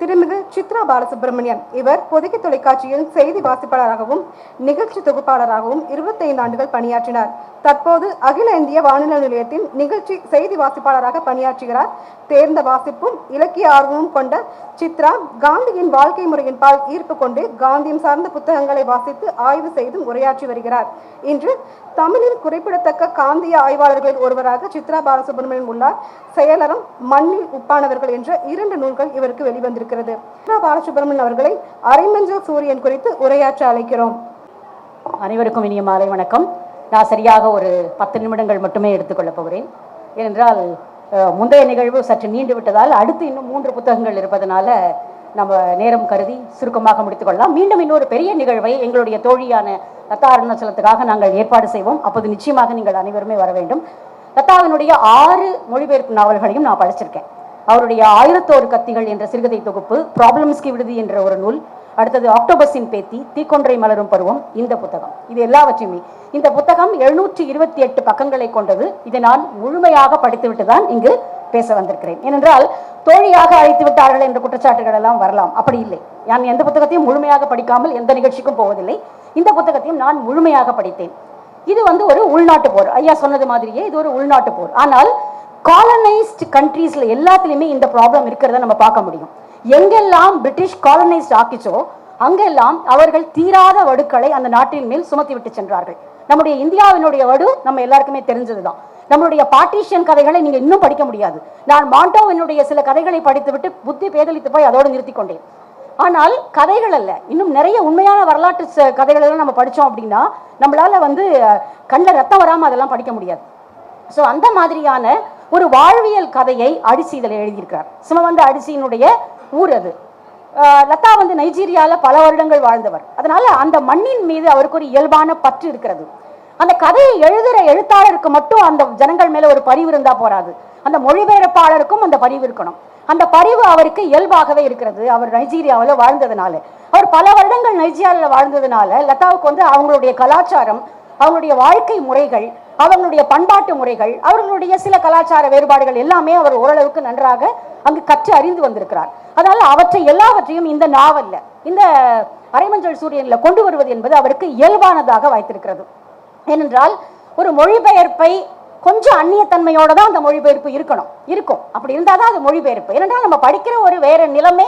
திருமிகு சித்ரா பாலசுப்ரமணியன். இவர் பொதுக்கி தொலைக்காட்சியில் செய்தி வாசிப்பாளராகவும் நிகழ்ச்சி தொகுப்பாளராகவும் 25 ஆண்டுகள் பணியாற்றினார். தற்போது அகில இந்திய வானொலி நிலையத்தின் நிகழ்ச்சி செய்தி வாசிப்பாளராக பணியாற்றுகிறார். தேர்ந்த வாசிப்பும் இலக்கிய ஆர்வமும் கொண்ட சித்ரா காந்தியின் வாழ்க்கை முறையின் பால் ஈர்ப்பு கொண்டு காந்தியம் சார்ந்த புத்தகங்களை வாசித்து ஆய்வு செய்தும் உரையாற்றி வருகிறார். இன்று தமிழில் குறிப்பிடத்தக்க காந்திய ஆய்வாளர்களில் ஒருவராக சித்ரா பாலசுப்ரமணியன் உள்ளார். செயலறம் மண்ணில் உப்பானவர்கள் என்ற இரண்டு நூல்கள் இவருக்கு வெளிவந்திருக்கிறது இருக்கிறது பாலசுப்ரமணியன் அவர்களை அரைமஞ்சள் சூரியன் குறித்து உரையாற்ற அழைக்கிறோம். அனைவருக்கும் இனிய மாலை வணக்கம். நான் சரியாக ஒரு பத்து நிமிடங்கள் மட்டுமே எடுத்துக்கொள்ளப் போகிறேன். ஏனென்றால் முந்தைய நிகழ்வு சற்று நீண்டு விட்டதால் அடுத்து இன்னும் மூன்று புத்தகங்கள் இருப்பதனால நம்ம நேரம் கருதி சுருக்கமாக முடித்துக்கொள்ளலாம் மீண்டும் இன்னொரு பெரிய நிகழ்வை எங்களுடைய தோழியான லதா அருணாச்சலத்துக்காக நாங்கள் ஏற்பாடு செய்வோம். அப்போது நிச்சயமாக நீங்கள் அனைவருமே வர வேண்டும். லதாவினுடைய ஆறு மொழிபெயர்ப்பு நாவல்களையும் நான் படிச்சிருக்கேன். அவருடைய ஆயிரத்தோரு கத்திகள் என்ற சிறுகதை தொகுப்பு ப்ராப்ளம்ஸ்கி விடுதி என்ற ஒரு நூல். அடுத்தது ஆக்டோபஸின் பேத்தி தீக்கொன்றை மலரும் பருவம் இந்த புத்தகம். இது எல்லாவற்றையுமே. இந்த புத்தகம் எழுநூற்றி இருபத்தி எட்டு பக்கங்களை கொண்டது. இதை நான் முழுமையாக படித்துவிட்டு தான் இங்கு பேச வந்திருக்கிறேன். ஏனென்றால் தோழியாக அழைத்து விட்டார்கள் என்ற குற்றச்சாட்டுகள் எல்லாம் வரலாம். அப்படி இல்லை. நான் எந்த புத்தகத்தையும் முழுமையாக படிக்காமல் எந்த நிகழ்ச்சிக்கும் போவதில்லை. இந்த புத்தகத்தையும் நான் முழுமையாக படித்தேன். இது வந்து ஒரு உள்நாட்டு போர். ஐயா சொன்னது மாதிரியே இது ஒரு உள்நாட்டு போர். ஆனால் காலனைஸ்ட் கண்ட்ரீஸில் எல்லாத்துலேயுமே இந்த ப்ராப்ளம் இருக்கிறத நம்ம பார்க்க முடியும். எங்கெல்லாம் பிரிட்டிஷ் காலனைஸ்ட் ஆக்கிச்சோ அங்கெல்லாம் அவர்கள் தீராத வடுக்களை அந்த நாட்டின் மேல் சுமத்தி விட்டு சென்றார்கள். நம்முடைய இந்தியாவினுடைய வடு நம்ம எல்லாருக்குமே தெரிஞ்சதுதான். நம்மளுடைய பார்ட்டிஷியன் கதைகளை நீங்கள் இன்னும் படிக்க முடியாது. நான் மாண்டோவினுடைய சில கதைகளை படித்துவிட்டு புத்தி பேதலித்து போய் அதோடு நிறுத்தி கொண்டேன். ஆனால் கதைகள் அல்ல. இன்னும் நிறைய உண்மையான வரலாற்று கதைகளெல்லாம் கதைகள் எல்லாம் நம்ம படித்தோம் அப்படின்னா நம்மளால வந்து கண்ணில் ரத்தம் வராமல் அதெல்லாம் படிக்க முடியாது. ஸோ அந்த மாதிரியான ஒரு வாழ்வியல் கதையை அடிசி இதில் எழுதியிருக்கிறார் சிமவந்த அடிசியினுடைய ஊர் அது. லதா வந்து நைஜீரியாவில் பல வருடங்கள் வாழ்ந்தவர். அதனால அந்த மண்ணின் மீது அவருக்கு ஒரு இயல்பான பற்று இருக்கிறது. அந்த கதையை எழுதுகிற எழுத்தாளருக்கு மட்டும் அந்த ஜனங்கள் மேலே ஒரு பரிவு இருந்தால் போராது அந்த மொழிபெயர்ப்பாளருக்கும் அந்த பரிவு இருக்கணும். அந்த பரிவு அவருக்கு இயல்பாகவே இருக்கிறது. அவர் நைஜீரியாவில் வாழ்ந்ததுனால. அவர் பல வருடங்கள் நைஜீரியாவில் வாழ்ந்ததுனால லதாவுக்கு வந்து அவங்களுடைய கலாச்சாரம் அவங்களுடைய வாழ்க்கை முறைகள் அவர்களுடைய பண்பாட்டு முறைகள் அவர்களுடைய சில கலாச்சார வேறுபாடுகள் எல்லாமே அவர் ஓரளவுக்கு நன்றாக அங்கு கற்று அறிந்து வந்திருக்கிறார். அதனால் அவற்றை எல்லாவற்றையும் இந்த நாவல்ல இந்த அரைமஞ்சள் சூரியனில் கொண்டு வருவது என்பது அவருக்கு இயல்பானதாக வைத்திருக்கிறது ஏனென்றால் ஒரு மொழிபெயர்ப்பை கொஞ்சம் அந்நியத்தன்மையோட தான் அந்த மொழிபெயர்ப்பு இருக்கணும் இருக்கும். அப்படி இருந்தால் தான் அது மொழிபெயர்ப்பு. ஏனென்றால் நம்ம படிக்கிற ஒரு வேற நிலைமை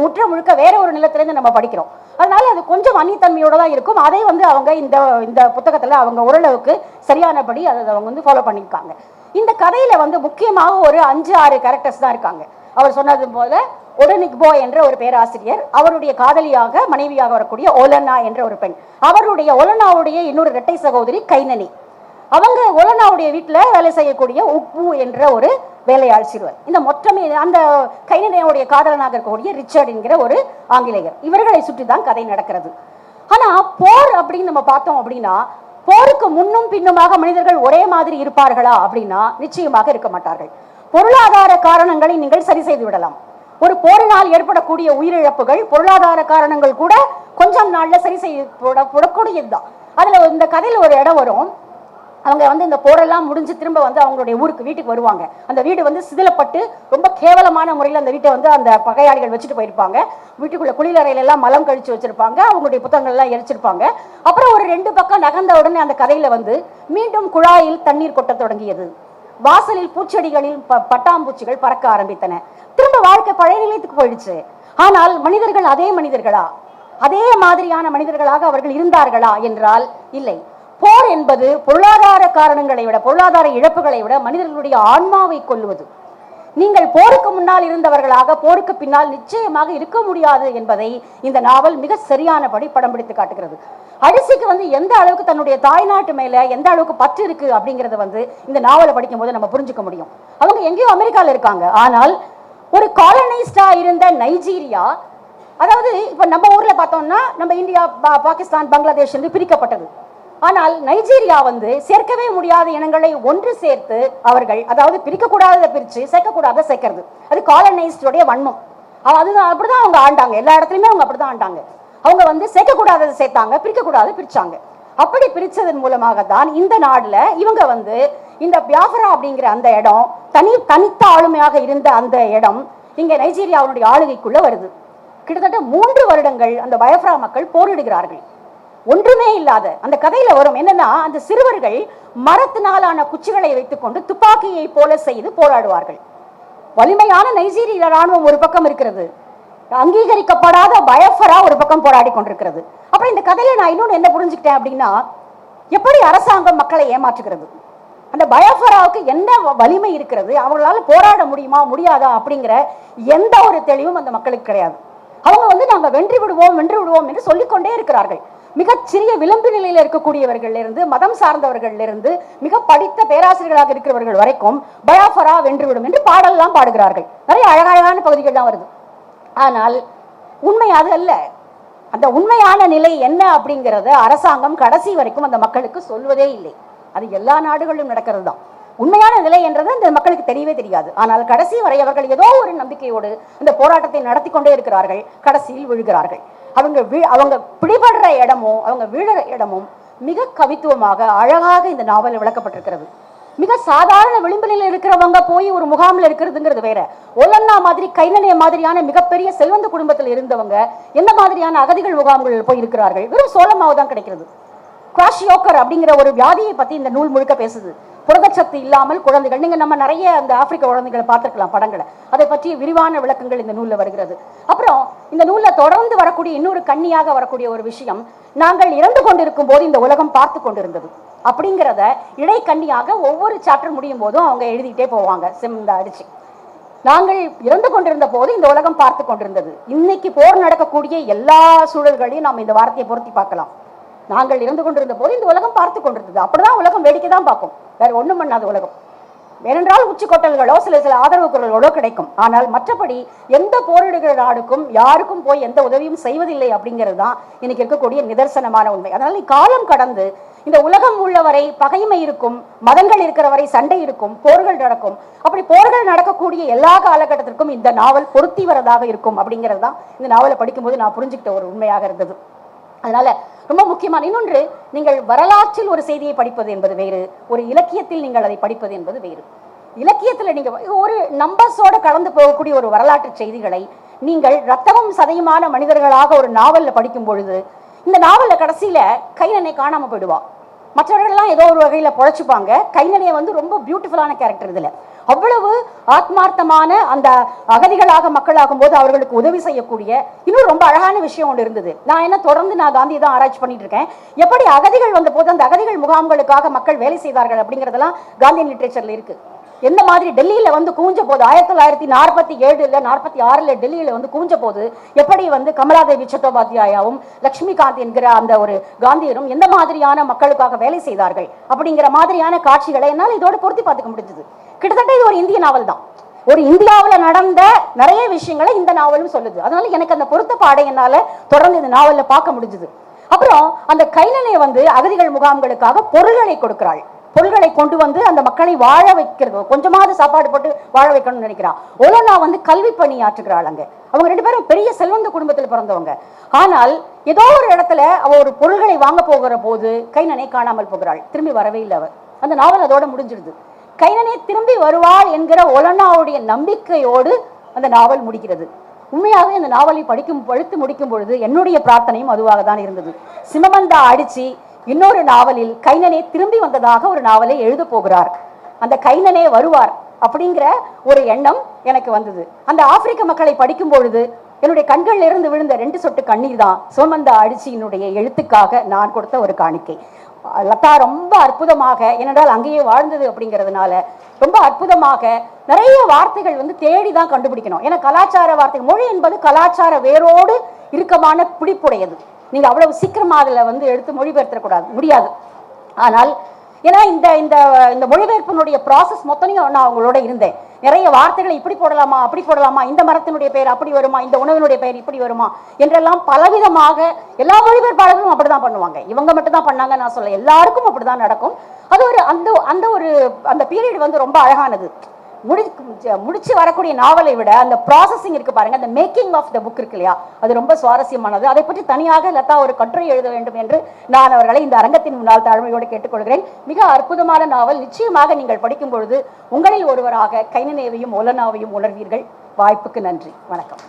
முற்ற முழுக்க வேற ஒரு நிலத்திலேருந்து நம்ம படிக்கிறோம். அதனால அது கொஞ்சம் அந்நியத்தன்மையோட தான் இருக்கும். அதை வந்து அவங்க இந்த இந்த புத்தகத்தில் அவங்க ஓரளவுக்கு சரியானபடி அதை அவங்க வந்து ஃபாலோ பண்ணியிருக்காங்க. இந்த கதையில வந்து முக்கியமாக ஒரு அஞ்சு ஆறு கேரக்டர்ஸ் தான் இருக்காங்க. அவர் சொன்னது போல ஒடனிக் போ என்ற ஒரு பேராசிரியர் அவருடைய காதலியாக மனைவியாக வரக்கூடிய ஓலனா என்ற ஒரு பெண். அவருடைய ஒலனாவுடைய இன்னொரு இரட்டை சகோதரி கைனனி. அவங்க ஒலனாவுடைய வீட்டில் வேலை செய்யக்கூடிய உப்பு என்ற ஒரு வேலையாள் சிறுவர் இந்த மொத்தமே அந்த கைனனையுடைய காதலனாக இருக்கக்கூடிய ரிச்சர்ட் என்கிற ஒரு ஆங்கிலேயர். இவர்களை சுற்றி தான் கதை நடக்கிறது. ஆனா போர் அப்படின்னு நம்ம பார்த்தோம் அப்படின்னா போருக்கு முன்னும் பின்னுமாக மனிதர்கள் ஒரே மாதிரி இருப்பார்களா அப்படின்னா நிச்சயமாக இருக்க மாட்டார்கள். பொருளாதார காரணங்களை நீங்கள் சரி செய்து விடலாம். ஒரு போரினால் ஏற்படக்கூடிய உயிரிழப்புகள் பொருளாதார காரணங்கள் கூட கொஞ்சம் நாள்ல சரி செய்யப்படக்கூடியதுதான் அதுல இந்த கதையில் ஒரு இடம் வரும். அவங்க வந்து இந்த போரெல்லாம் முடிஞ்சு திரும்ப வந்து அவங்களுடைய ஊருக்கு வீட்டுக்கு வருவாங்க. அந்த வீடு வந்து சிதிலப்பட்டு ரொம்ப கேவலமான முறையில் அந்த வீட்டை வந்து அந்த பகையாளிகள் வச்சுட்டு போயிருப்பாங்க. வீட்டுக்குள்ள குளியலறையில எல்லாம் மலம் கழிச்சு வச்சிருப்பாங்க. அவங்களுடைய புத்தகங்கள் எல்லாம் எரிச்சிருப்பாங்க. அப்புறம் ஒரு ரெண்டு பக்கம் நகர்ந்த உடனே அந்த கதையில வந்து மீண்டும் குழாயில் தண்ணீர் கொட்ட தொடங்கியது. வாசலில் பூச்செடிகளில் ப- பட்டாம்பூச்சிகள் பறக்க ஆரம்பித்தன. திரும்ப வாழ்க்கை பழைய நிலையத்துக்கு போயிடுச்சு. ஆனால் மனிதர்கள் அதே மனிதர்களா? அதே மாதிரியான மனிதர்களாக அவர்கள் இருந்தார்களா? என்றால் இல்லை. போர் என்பது பொருளாதார காரணங்களை விட பொருளாதார இழப்புகளை விட மனிதர்களுடைய ஆன்மாவை கொல்லுவது. நீங்கள் போருக்கு முன்னால் இருந்தவர்களாக போருக்கு பின்னால் நிச்சயமாக இருக்க முடியாது என்பதை இந்த நாவல் மிக சரியானபடி படம் பிடித்து காட்டுகிறது. அரிசிக்கு வந்து எந்த அளவுக்கு தன்னுடைய தாய்நாட்டு மேல எந்த அளவுக்கு பற்று இருக்கு அப்படிங்கறத வந்து இந்த நாவலை படிக்கும் போது நம்ம புரிஞ்சுக்க முடியும். அவங்க எங்கேயோ அமெரிக்காவில் இருக்காங்க. ஆனால் ஒரு காலனைஸ்டா இருந்த நைஜீரியா அதாவது இப்ப நம்ம ஊர்ல பார்த்தோம்னா நம்ம இந்தியா பா- பாகிஸ்தான் பங்களாதேஷ் என்று பிரிக்கப்பட்டது. ஆனால் நைஜீரியா வந்து சேர்க்கவே முடியாத இனங்களை ஒன்று சேர்த்து அவர்கள் அதாவது பிரிக்கக்கூடாததை பிரித்து சேர்க்கக்கூடாத சேர்க்கறது. அது காலனைஸ்டுடைய வன்மம். அதுதான் அப்படிதான் அவங்க ஆண்டாங்க. எல்லா இடத்துலையுமே அவங்க அப்படிதான் ஆண்டாங்க. அவங்க வந்து சேர்க்கக்கூடாததை சேர்த்தாங்க பிரிக்கக்கூடாத பிரிச்சாங்க. அப்படி பிரிச்சதன் மூலமாக தான் இந்த நாடுல இவங்க வந்து இந்த பியாஃபரா அப்படிங்கிற அந்த இடம் தனி தனித்த ஆளுமையாக இருந்த அந்த இடம் இங்கே நைஜீரியாவுடைய ஆளுகைக்குள்ள வருது. கிட்டத்தட்ட மூன்று வருடங்கள் அந்த பயஃப்ரா மக்கள் போரிடுகிறார்கள். ஒன்றுமே இல்லாத அந்த கதையில வரும் என்னன்னா அந்த சிறுவர்கள் மரத்தினாலான குச்சிகளை வைத்துக்கொண்டு துப்பாக்கியை போல செய்து போராடுவார்கள். வலிமையான நைஜீரிய ராணுவம் ஒரு பக்கம் இருக்கிறது. அங்கீகரிக்கப்படாத பயஃபரா ஒரு பக்கம் போராடி கொண்டிருக்கிறது. அப்புறம் இந்த கதையில நான் இன்னொன்னு என்ன புரிஞ்சுக்கிட்டேன் அப்படின்னா எப்படி அரசாங்கம் மக்களை ஏமாற்றுகிறது? அந்த பயஃபராவுக்கு என்ன வ- வலிமை இருக்கிறது? அவங்களால போராட முடியுமா முடியாதா அப்படிங்கிற எந்த ஒரு தெளிவும் அந்த மக்களுக்கு கிடையாது. அவங்க வந்து நாங்க வென்று விடுவோம் வென்று விடுவோம் என்று சொல்லிக்கொண்டே இருக்கிறார்கள். மிகச்சிறிய விளம்பு விளிம்பு நிலையில் இருக்கக்கூடியவர்களிலிருந்து மதம் சார்ந்தவர்களிலிருந்து மிக படித்த பேராசிரியர்களாக இருக்கிறவர்கள் வரைக்கும் பயாஃபரா வென்றுவிடும் என்று பாடல்லாம் பாடுகிறார்கள். நிறைய அழகழகான பகுதிகள் தான் வருது. ஆனால் உண்மை அது அல்ல. அந்த உண்மையான நிலை என்ன அப்படிங்கிறத அரசாங்கம் கடைசி வரைக்கும் அந்த மக்களுக்கு சொல்வதே இல்லை. அது எல்லா நாடுகளிலும் நடக்கிறது தான் உண்மையான நிலை என்றது இந்த மக்களுக்கு தெரியவே தெரியாது. ஆனால் கடைசி வரை அவர்கள் ஏதோ ஒரு நம்பிக்கையோடு இந்த போராட்டத்தை நடத்தி கொண்டே இருக்கிறார்கள். கடைசியில் விழுகிறார்கள். அவங்க அவங்க பிடிபடுற இடமும் அவங்க வீழற இடமும் மிக கவித்துவமாக அழகாக இந்த நாவல் விளக்கப்பட்டிருக்கிறது. மிக சாதாரண விளிம்பில் இருக்கிறவங்க போய் ஒரு முகாமில் இருக்கிறதுங்கிறது வேற. ஒலன்னா மாதிரி கைநனைய மாதிரியான மிகப்பெரிய செல்வந்த குடும்பத்தில் இருந்தவங்க எந்த மாதிரியான அகதிகள் முகாம்களில் போய் இருக்கிறார்கள்? வெறும் சோளமாவு தான் கிடைக்கிறது. குவாஷியோக்கர் அப்படிங்கிற ஒரு வியாதியை பத்தி இந்த நூல் முழுக்க பேசுது. புரதச்சத்து இல்லாமல் குழந்தைகள். நீங்கள் நம்ம நிறைய அந்த ஆப்பிரிக்க குழந்தைகளை பார்த்துருக்கலாம் படங்களை. அதை பற்றி விரிவான விளக்கங்கள் இந்த நூல்ல வருகிறது. அப்புறம் இந்த நூலில் தொடர்ந்து வரக்கூடிய இன்னொரு கண்ணியாக வரக்கூடிய ஒரு விஷயம் நாங்கள் இறந்து கொண்டிருக்கும் போது இந்த உலகம் பார்த்து கொண்டிருந்தது. அப்படிங்கிறத இடைக்கண்ணியாக ஒவ்வொரு சாப்டர் முடியும் போதும் அவங்க எழுதிட்டே போவாங்க சிம்ந்த அடிச்சு. நாங்கள் இறந்து கொண்டிருந்த போது இந்த உலகம் பார்த்து கொண்டிருந்தது. இன்னைக்கு போர் நடக்கக்கூடிய எல்லா சூழல்களையும் நாம் இந்த வார்த்தையை பொருத்தி பார்க்கலாம். நாங்கள் இறந்து கொண்டிருந்த போது இந்த உலகம் பார்த்து கொண்டிருந்தது. அப்படிதான் உலகம் வேடிக்கை தான் பார்க்கும். வேற ஒன்றும் பண்ணாத உலகம். ஏனென்றால் உச்சிக்கொட்டல்களோ சில சில ஆதரவு குரல்களோ கிடைக்கும். ஆனால் மற்றபடி எந்த போரிடுகிற நாடுக்கும் யாருக்கும் போய் எந்த உதவியும் செய்வதில்லை அப்படிங்கிறது தான் இன்னைக்கு இருக்கக்கூடிய நிதர்சனமான உண்மை. அதனால காலம் கடந்து இந்த உலகம் உள்ளவரை பகைமை இருக்கும் மதங்கள் இருக்கிற வரை சண்டை இருக்கும் போர்கள் நடக்கும். அப்படி போர்கள் நடக்கக்கூடிய எல்லா காலகட்டத்திற்கும் இந்த நாவல் பொருத்தி வரதாக இருக்கும் அப்படிங்கிறது தான் இந்த நாவலை படிக்கும்போது நான் புரிஞ்சுக்கிட்ட ஒரு உண்மையாக இருந்தது. அதனால ரொம்ப முக்கியமான இன்னொன்று நீங்கள் வரலாற்றில் ஒரு செய்தியை படிப்பது என்பது வேறு ஒரு இலக்கியத்தில் நீங்கள் அதை படிப்பது என்பது வேறு. இலக்கியத்தில் நீங்க ஒரு நம்பர்ஸோட கலந்து போகக்கூடிய ஒரு வரலாற்று செய்திகளை நீங்கள் ரத்தமும் சதையுமான மனிதர்களாக ஒரு நாவல்ல படிக்கும் பொழுது இந்த நாவல்ல கடைசியில கைநனை காணாம போயிடுவான் மற்றவர்கள்லாம் ஏதோ ஒரு வகையில் பொழைச்சிப்பாங்க. கைநனைய வந்து ரொம்ப பியூட்டிஃபுல்லான கேரக்டர் இதில். அவ்வளவு ஆத்மார்த்தமான அந்த அகதிகளாக மக்களாகும் போது அவர்களுக்கு உதவி செய்யக்கூடிய இன்னும் ரொம்ப அழகான விஷயம் ஒன்று இருந்தது. நான் என்ன தொடர்ந்து நான் காந்தி தான் ஆராய்ச்சி பண்ணிட்டு இருக்கேன். எப்படி அகதிகள் வந்த போது அந்த அகதிகள் முகாம்களுக்காக மக்கள் வேலை செய்தார்கள் அப்படிங்கிறதெல்லாம் காந்தியன் லிட்ரேச்சர்ல இருக்கு. எந்த மாதிரி டெல்லியில வந்து கூஞ்ச போது ஆயிரத்தி தொள்ளாயிரத்தி நாற்பத்தி ஏழுல நாற்பத்தி ஆறுல டெல்லியில வந்து கூஞ்ச போது எப்படி வந்து கமலாதேவி சட்டோபாத்தியாயாவும் லட்சுமிகாந்த் என்கிற அந்த ஒரு காந்தியரும் எந்த மாதிரியான மக்களுக்காக வேலை செய்தார்கள் அப்படிங்கிற மாதிரியான காட்சிகளை என்னால் இதோட பொருத்தி பார்த்துக்க முடிஞ்சது. கிட்டத்தட்ட இது ஒரு இந்திய நாவல் தான். ஒரு இந்தியாவுல நடந்த நிறைய விஷயங்களை இந்த நாவலும் சொல்லுது. அதனால எனக்கு அந்த பொருத்த பாடை என்னால் தொடர்ந்து இந்த நாவல்ல பார்க்க முடிஞ்சது. அப்புறம் அந்த கைலனை வந்து அகதிகள் முகாம்களுக்காக பொருள்களை கொடுக்கிறாள். பொருள்களை கொண்டு வந்து அந்த மக்களை வாழ வைக்கிறது. கொஞ்சமாவது சாப்பாடு போட்டு வாழ வைக்கணும்னு நினைக்கிறான் ஒலோனா வந்து கல்வி பணி ஆற்றுகிறாள் அவங்க ரெண்டு பேரும் பெரிய செல்வந்த குடும்பத்தில் பிறந்தவங்க. ஆனால் ஏதோ ஒரு இடத்துல அவ ஒரு பொருள்களை வாங்க போகிற போது கைனனை காணாமல் போகிறாள். திரும்பி வரவே இல்லை அவர் அந்த நாவல் அதோட முடிஞ்சிடுது. கைனனை திரும்பி வருவாள் என்கிற ஒலனாவுடைய நம்பிக்கையோடு அந்த நாவல் முடிக்கிறது உண்மையாகவே அந்த நாவலை படிக்கும் பழுத்து முடிக்கும் பொழுது என்னுடைய பிரார்த்தனையும் அதுவாக தான் இருந்தது. சிமமந்தா அடிச்சு இன்னொரு நாவலில் கைனனே திரும்பி வந்ததாக ஒரு நாவலை எழுத போகிறார். அந்த கைனனே வருவார் அப்படிங்கிற ஒரு எண்ணம் எனக்கு வந்தது. அந்த ஆப்பிரிக்க மக்களை படிக்கும் பொழுது என்னுடைய கண்கள்ல இருந்து விழுந்த ரெண்டு சொட்டு கண்ணீர் தான் சோமந்த அடிச்சியினுடைய எழுத்துக்காக நான் கொடுத்த ஒரு காணிக்கை. லதா ரொம்ப அற்புதமாக ஏனென்றால் அங்கேயே வாழ்ந்தது அப்படிங்கிறதுனால ரொம்ப அற்புதமாக நிறைய வார்த்தைகள் வந்து தேடி தான் கண்டுபிடிக்கணும். ஏன்னா கலாச்சார வார்த்தை மொழி என்பது கலாச்சார வேரோடு இறுக்கமான பிடிப்புடையது. நீங்கள் அவ்வளவு சீக்கிரமாக அதில் வந்து எடுத்து மொழிபெயர்த்தக்கூடாது முடியாது. ஆனால் ஏன்னா இந்த இந்த இந்த மொழிபெயர்ப்பினுடைய ப்ராசஸ் மொத்தனையும் நான் அவங்களோட இருந்தேன். நிறைய வார்த்தைகளை இப்படி போடலாமா அப்படி போடலாமா இந்த மரத்தினுடைய பெயர் அப்படி வருமா இந்த உணவினுடைய பெயர் இப்படி வருமா என்றெல்லாம் பலவிதமாக எல்லா மொழிபெயர்ப்பாளர்களும் அப்படிதான் பண்ணுவாங்க. இவங்க மட்டும் தான் பண்ணாங்க நான் சொல்ல எல்லாருக்கும் அப்படிதான் நடக்கும். அது ஒரு அந்த அந்த ஒரு அந்த பீரியட் வந்து ரொம்ப அழகானது. முடி முடிச்சு வரக்கூடிய நாவலை விட அந்த ப்ராசஸிங் இருக்கு பாருங்க அந்த மேக்கிங் ஆஃப் த புக் இருக்கு இல்லையா? அது ரொம்ப சுவாரஸ்யமானது. அதை பற்றி தனியாக லதா ஒரு கட்டுரை எழுத வேண்டும் என்று நான் அவர்களை இந்த அரங்கத்தின் முன்னால் தாழ்மையோடு கேட்டுக்கொள்கிறேன். மிக அற்புதமான நாவல். நிச்சயமாக நீங்கள் படிக்கும் பொழுது உங்களில் ஒருவராக கைனநேவையும் ஒலனாவையும் உணர்வீர்கள். வாய்ப்புக்கு நன்றி. வணக்கம்.